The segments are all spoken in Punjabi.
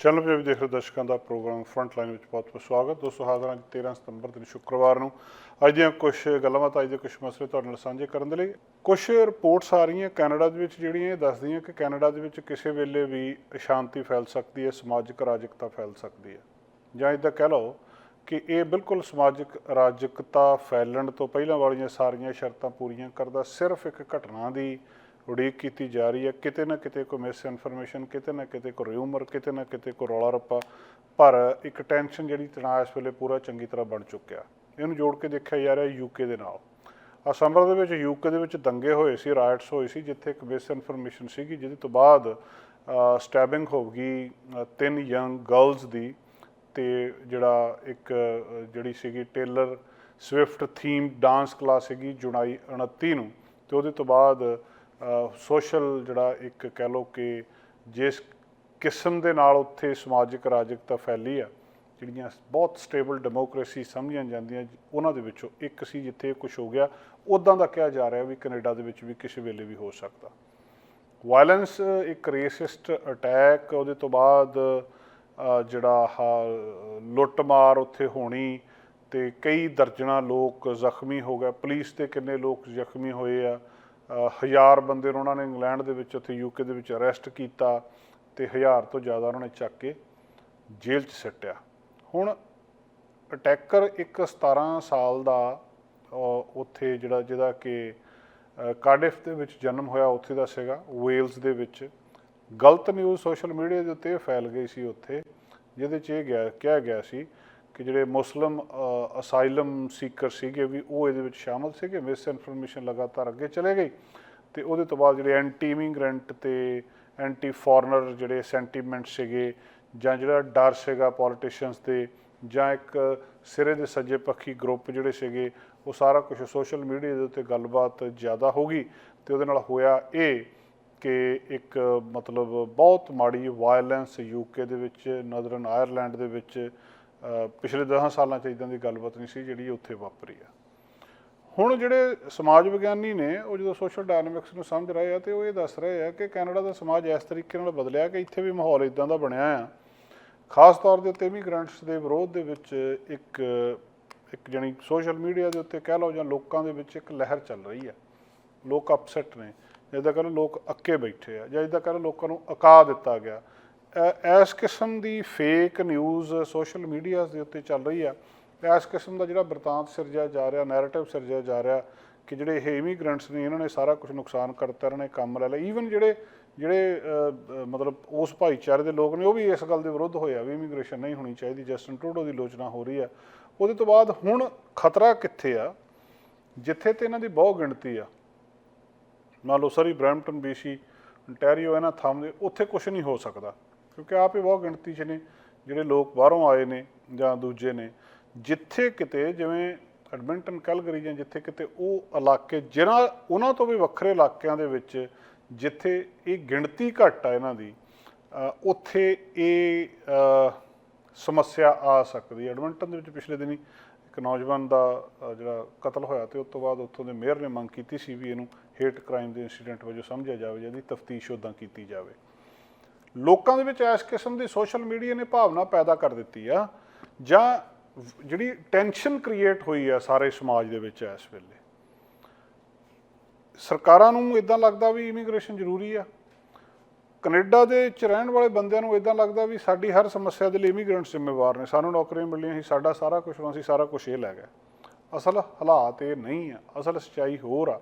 ਚੈਨਲ ਪੰਜਾਬੀ ਦੇਖ ਰਹੇ ਦਰਸ਼ਕਾਂ ਦਾ ਪ੍ਰੋਗਰਾਮ ਫਰੰਟ ਲਾਈਨ ਵਿੱਚ ਬਹੁਤ-ਬਹੁਤ ਸਵਾਗਤ। ਦੋਸਤੋ, ਹਾਜ਼ਰਾਂ ਜੀ 13 ਸਤੰਬਰ ਦਿਨ ਸ਼ੁੱਕਰਵਾਰ ਨੂੰ। ਅੱਜ ਦੀਆਂ ਕੁਝ ਗੱਲਾਂ ਅੱਜ ਦੇ ਕੁਝ ਮਸਲੇ ਤੁਹਾਡੇ ਨਾਲ ਸਾਂਝੇ ਕਰਨ ਦੇ ਲਈ। ਕੁਝ ਰਿਪੋਰਟਸ ਆ ਰਹੀਆਂ ਕੈਨੇਡਾ ਦੇ ਵਿੱਚ ਜਿਹੜੀਆਂ ਇਹ ਦੱਸਦੀਆਂ ਕਿ ਕੈਨੇਡਾ ਦੇ ਵਿੱਚ ਕਿਸੇ ਵੇਲੇ ਵੀ ਅਸ਼ਾਂਤੀ ਫੈਲ ਸਕਦੀ ਹੈ, ਸਮਾਜਿਕ ਅਰਾਜਕਤਾ ਫੈਲ ਸਕਦੀ ਹੈ। ਜਾਂ ਇਦਾਂ ਕਹਿ ਲਓ ਕਿ ਇਹ ਬਿਲਕੁਲ ਸਮਾਜਿਕ ਅਰਾਜਕਤਾ ਫੈਲਣ ਤੋਂ ਪਹਿਲਾਂ ਵਾਲੀਆਂ ਸਾਰੀਆਂ ਸ਼ਰਤਾਂ ਪੂਰੀਆਂ ਕਰਦਾ, ਸਿਰਫ ਇੱਕ ਘਟਨਾ ਦੀ ਉਡੀਕ ਕੀਤੀ ਜਾ ਰਹੀ ਹੈ। ਕਿਤੇ ਨਾ ਕਿਤੇ ਕੋਈ ਮਿਸ ਇਨਫੋਰਮੇਸ਼ਨ ਕਿਤੇ ਨਾ ਕਿਤੇ ਕੋਈ ਰਿਊਮਰ ਕਿਤੇ ਨਾ ਕਿਤੇ ਕੋਈ ਰੌਲਾ ਰੱਪਾ। ਪਰ ਇੱਕ ਟੈਨਸ਼ਨ ਜਿਹੜੀ ਤਣਾਅ ਇਸ ਵੇਲੇ ਪੂਰਾ ਚੰਗੀ ਤਰ੍ਹਾਂ ਬਣ ਚੁੱਕਿਆ। ਇਹਨੂੰ ਜੋੜ ਕੇ ਦੇਖਿਆ ਜਾ ਰਿਹਾ ਯੂਕੇ ਦੇ ਨਾਲ। ਅਸੰਬਰ ਦੇ ਵਿੱਚ ਯੂਕੇ ਦੇ ਵਿੱਚ ਦੰਗੇ ਹੋਏ ਸੀ ਰਾਇਟਸ ਹੋਏ ਸੀ, ਜਿੱਥੇ ਇੱਕ ਮਿਸ ਇਨਫੋਰਮੇਸ਼ਨ ਸੀਗੀ, ਜਿਹਦੇ ਤੋਂ ਬਾਅਦ ਸਟੈਬਿੰਗ ਹੋ ਗਈ ਤਿੰਨ ਯੰਗ ਗਰਲਸ ਦੀ। ਤੇ ਜਿਹੜਾ ਇੱਕ ਜਿਹੜੀ ਸੀਗੀ Taylor Swift theme dance class ਸੀਗੀ ਜੁਲਾਈ 29 ਨੂੰ। ਤੇ ਉਹਦੇ ਤੋਂ ਬਾਅਦ ਸੋਸ਼ਲ ਜਿਹੜਾ ਇੱਕ ਕਹਿ ਲਓ ਕਿ ਜਿਸ ਕਿਸਮ ਦੇ ਨਾਲ ਉੱਥੇ ਸਮਾਜਿਕ ਰਾਜਕਤਾ ਫੈਲੀ ਆ, ਜਿਹੜੀਆਂ ਬਹੁਤ ਸਟੇਬਲ ਡੈਮੋਕ੍ਰੇਸੀ ਸਮਝੀਆਂ ਜਾਂਦੀਆਂ, ਉਹਨਾਂ ਦੇ ਵਿੱਚੋਂ ਇੱਕ ਸੀ ਜਿੱਥੇ ਕੁਝ ਹੋ ਗਿਆ। ਉਦਾਂ ਦਾ ਕਿਹਾ ਜਾ ਰਿਹਾ ਵੀ ਕੈਨੇਡਾ ਦੇ ਵਿੱਚ ਵੀ ਕਿਸੇ ਵੇਲੇ ਵੀ ਹੋ ਸਕਦਾ। ਵਾਇਲੈਂਸ, ਇੱਕ ਰੇਸਿਸਟ ਅਟੈਕ, ਉਹਦੇ ਤੋਂ ਬਾਅਦ ਜਿਹੜਾ ਆਹ, ਲੁੱਟਮਾਰ ਉੱਥੇ ਹੋਣੀ ਤੇ ਕਈ ਦਰਜਣਾ ਲੋਕ ਜ਼ਖਮੀ ਹੋ ਗਏ। ਪੁਲਿਸ ਦੇ ਕਿੰਨੇ ਲੋਕ ਜ਼ਖਮੀ ਹੋਏ ਆ। ਅ, ਹਜ਼ਾਰ ਬੰਦੇ ਨੂੰ ਉਹਨਾਂ ਨੇ ਇੰਗਲੈਂਡ ਦੇ ਵਿੱਚ ਉੱਥੇ ਯੂਕੇ ਦੇ ਵਿੱਚ ਅਰੈਸਟ ਕੀਤਾ ਤੇ ਹਜ਼ਾਰ ਤੋਂ ਜ਼ਿਆਦਾ ਉਹਨਾਂ ਨੇ ਚੱਕ ਕੇ ਜੇਲ੍ਹ 'ਚ ਸਿੱਟਿਆ। ਹੁਣ ਅਟੈਕਰ ਇੱਕ 17 ਸਾਲ ਦਾ ਉੱਥੇ ਜਿਹੜਾ ਜਿਹਦਾ ਕਿ ਅ, ਕਾਰਡਿਫ ਦੇ ਵਿੱਚ ਜਨਮ ਹੋਇਆ ਉੱਥੇ ਦਾ ਸੀਗਾ ਵੇਲਸ ਦੇ ਵਿੱਚ। ਗਲਤ ਨਿਊਜ਼ ਸੋਸ਼ਲ ਮੀਡੀਆ ਦੇ ਉੱਤੇ ਫੈਲ ਗਈ ਸੀ ਉੱਥੇ ਜਿਹਦੇ 'ਚ ਇਹ ਗਿਆ ਕਿਹਾ ਗਿਆ ਸੀ ਕਿ ਜਿਹੜੇ ਮੁਸਲਮ ਅਸਾਈਲਮ ਸੀਕਰ ਸੀਗੇ ਵੀ ਉਹ ਇਹਦੇ ਵਿੱਚ ਸ਼ਾਮਲ ਸੀਗੇ ਮਿਸ ਇਨਫੋਰਮੇਸ਼ਨ ਲਗਾਤਾਰ ਅੱਗੇ ਚਲੇ ਗਈ ਤੇ ਉਹਦੇ ਤੋਂ ਬਾਅਦ ਜਿਹੜੇ ਐਂਟੀ ਇਮੀਗ੍ਰੈਂਟ ਤੇ ਐਂਟੀ ਫੋਰਨਰ ਜਿਹੜੇ ਸੈਂਟੀਮੈਂਟ ਸੀਗੇ ਜਾਂ ਜਿਹੜਾ ਡਰ ਸੀਗਾ ਪੋਲੀਟੀਸ਼ੀਅਨਸ ਦੇ ਜਾਂ ਇੱਕ ਸਿਰੇ ਦੇ ਸੱਜੇ ਪੱਖੀ ਗਰੁੱਪ ਜਿਹੜੇ ਸੀਗੇ, ਉਹ ਸਾਰਾ ਕੁਝ ਸੋਸ਼ਲ ਮੀਡੀਆ ਦੇ ਉੱਤੇ ਗੱਲਬਾਤ ਜ਼ਿਆਦਾ ਹੋ ਗਈ ਤੇ ਉਹਦੇ ਨਾਲ ਹੋਇਆ ਇਹ ਕਿ ਇੱਕ ਮਤਲਬ ਬਹੁਤ ਮਾੜੀ ਵਾਇਲੈਂਸ ਯੂਕੇ ਦੇ ਵਿੱਚ ਨਦਰਨ ਆਇਰਲੈਂਡ ਦੇ ਵਿੱਚ ਪਿਛਲੇ 10 ਸਾਲਾਂ ਚ ਇਦਾਂ ਦੀ ਗੱਲਬਾਤ ਨਹੀਂ ਸੀ ਜਿਹੜੀ ਉੱਥੇ ਵਾਪਰੀ ਆ। ਹੁਣ ਜਿਹੜੇ ਸਮਾਜ ਵਿਗਿਆਨੀ ਨੇ, ਉਹ ਜਦੋਂ ਸੋਸ਼ਲ ਡਾਇਨਾਮਿਕਸ ਨੂੰ ਸਮਝ ਰਹੇ ਆ ਤੇ ਉਹ ਇਹ ਦੱਸ ਰਹੇ ਆ ਕਿ ਕੈਨੇਡਾ ਦਾ ਸਮਾਜ ਇਸ ਤਰੀਕੇ ਨਾਲ ਬਦਲਿਆ ਕਿ ਇੱਥੇ ਵੀ ਮਾਹੌਲ ਇਦਾਂ ਦਾ ਬਣਿਆ ਆ। ਖਾਸ ਤੌਰ ਦੇ ਉੱਤੇ ਇਮੀਗ੍ਰੈਂਟਸ ਦੇ ਵਿਰੋਧ ਦੇ ਵਿੱਚ ਇੱਕ ਇੱਕ ਜਣੀ ਸੋਸ਼ਲ ਮੀਡੀਆ ਦੇ ਉੱਤੇ ਕਹਿ ਲਓ ਜਾਂ ਲੋਕਾਂ ਦੇ ਵਿੱਚ ਇੱਕ ਲਹਿਰ ਚੱਲ ਰਹੀ ਆ। ਲੋਕ ਅਪਸੈਟ ਨੇ। ਜਿੱਦਾਂ ਕਹਿੰਦੇ ਲੋਕ ਅੱਕੇ ਬੈਠੇ ਆ ਜਾਂ ਜਿੱਦਾਂ ਕਹਿੰਦੇ ਲੋਕਾਂ ਨੂੰ ਅਕਾ ਦਿੱਤਾ ਗਿਆ। ਇਸ ਕਿਸਮ ਦੀ ਫੇਕ ਨਿਊਜ਼ ਸੋਸ਼ਲ ਮੀਡੀਆ ਦੇ ਉੱਤੇ ਚੱਲ ਰਹੀ ਆ ਇਸ ਕਿਸਮ ਦਾ ਜਿਹੜਾ ਬਰਤਾਂਤ ਸਿਰਜਿਆ ਜਾ ਰਿਹਾ ਨੈਰੇਟਿਵ ਸਿਰਜਿਆ ਜਾ ਰਿਹਾ ਕਿ ਜਿਹੜੇ ਇਹ ਇਮੀਗ੍ਰੈਂਟਸ ਨੇ, ਇਹਨਾਂ ਨੇ ਸਾਰਾ ਕੁਝ ਨੁਕਸਾਨ ਕਰਤਾ, ਇਹਨਾਂ ਨੇ ਕੰਮ ਲੈ ਲਿਆ। ਈਵਨ ਜਿਹੜੇ ਜਿਹੜੇ ਮਤਲਬ ਉਸ ਭਾਈਚਾਰੇ ਦੇ ਲੋਕ ਨੇ, ਉਹ ਵੀ ਇਸ ਗੱਲ ਦੇ ਵਿਰੁੱਧ ਹੋਇਆ ਵੀ ਇਮੀਗ੍ਰੇਸ਼ਨ ਨਹੀਂ ਹੋਣੀ ਚਾਹੀਦੀ, ਜਸਟਨ ਟਰੂਡੋ ਦੀ ਲੋਚਨਾ ਹੋ ਰਹੀ ਆ। ਉਹਦੇ ਤੋਂ ਬਾਅਦ ਹੁਣ ਖਤਰਾ ਕਿੱਥੇ ਆ? ਜਿੱਥੇ ਤੇ ਇਹਨਾਂ ਦੀ ਬਹੁਤ ਗਿਣਤੀ ਆ। ਮੰਨ ਲਓ ਸਰੀ ਬ੍ਰੈਂਪਟਨ ਬੀਸੀ ontario ਇਹਨਾਂ ਥਾਂ ਦੇ ਉੱਥੇ ਕੁਝ ਨਹੀਂ ਹੋ ਸਕਦਾ। ਕਿਉਂਕਿ ਆਪ ਹੀ ਬਹੁਤ ਗਿਣਤੀ 'ਚ ਨੇ, ਜਿਹੜੇ ਲੋਕ ਬਾਹਰੋਂ ਆਏ ਨੇ ਜਾਂ ਦੂਜੇ ਨੇ, ਜਿੱਥੇ ਕਿਤੇ ਜਿਵੇਂ ਐਡਮਿੰਟਨ ਕੈਲਗਰੀ ਜਾਂ ਜਿੱਥੇ ਕਿਤੇ ਉਹ ਇਲਾਕੇ ਜਿਹਨਾਂ ਉਹਨਾਂ ਤੋਂ ਵੀ ਵੱਖਰੇ ਇਲਾਕਿਆਂ ਦੇ ਵਿੱਚ ਜਿੱਥੇ ਇਹ ਗਿਣਤੀ ਘੱਟ ਆ ਇਹਨਾਂ ਦੀ ਉੱਥੇ ਇਹ ਸਮੱਸਿਆ ਆ ਸਕਦੀ ਹੈ। ਐਡਮਿੰਟਨ ਦੇ ਵਿੱਚ ਪਿਛਲੇ ਦਿਨੀ ਇੱਕ ਨੌਜਵਾਨ ਦਾ ਜਿਹੜਾ ਕਤਲ ਹੋਇਆ ਤੇ ਉਸ ਤੋਂ ਬਾਅਦ ਉੱਥੋਂ ਦੇ ਮੇਅਰ ਨੇ ਮੰਗ ਕੀਤੀ ਸੀ ਵੀ ਇਹਨੂੰ ਹੇਟ ਕ੍ਰਾਈਮ ਦੇ ਇਨਸੀਡੈਂਟ ਵਜੋਂ ਸਮਝਿਆ ਜਾਵੇ ਜਿਹਦੀ ਤਫਤੀਸ਼ ਉਦਾਂ ਕੀਤੀ ਜਾਵੇ। ਲੋਕਾਂ ਦੇ ਵਿੱਚ ਇਸ ਕਿਸਮ ਦੀ ਸੋਸ਼ਲ ਮੀਡੀਆ ਨੇ ਭਾਵਨਾ ਪੈਦਾ ਕਰ ਦਿੱਤੀ ਆ, ਜਾਂ ਜਿਹੜੀ ਟੈਨਸ਼ਨ ਕ੍ਰੀਏਟ ਹੋਈ ਆ ਸਾਰੇ ਸਮਾਜ ਦੇ ਵਿੱਚ ਇਸ ਵੇਲੇ। ਸਰਕਾਰਾਂ ਨੂੰ ਇਦਾਂ ਲੱਗਦਾ ਵੀ ਇਮੀਗ੍ਰੇਸ਼ਨ ਜ਼ਰੂਰੀ ਆ। ਕੈਨੇਡਾ ਦੇ ਵਿੱਚ ਰਹਿਣ ਵਾਲੇ ਬੰਦਿਆਂ ਨੂੰ ਇਦਾਂ ਲੱਗਦਾ ਵੀ ਸਾਡੀ ਹਰ ਸਮੱਸਿਆ ਦੇ ਲਈ ਇਮੀਗ੍ਰੈਂਟਸ ਜ਼ਿੰਮੇਵਾਰ ਨੇ। ਸਾਨੂੰ ਨੌਕਰੀਆਂ ਮਿਲੀਆਂ ਸੀ, ਸਾਡਾ ਸਾਰਾ ਕੁਝ ਹੋਣਾ ਸੀ ਸਾਰਾ ਕੁਝ ਇਹ ਲੈ ਗਿਆ ਅਸਲ ਹਾਲਾਤ ਇਹ ਨਹੀਂ ਆ। ਅਸਲ ਸੱਚਾਈ ਹੋਰ ਆ।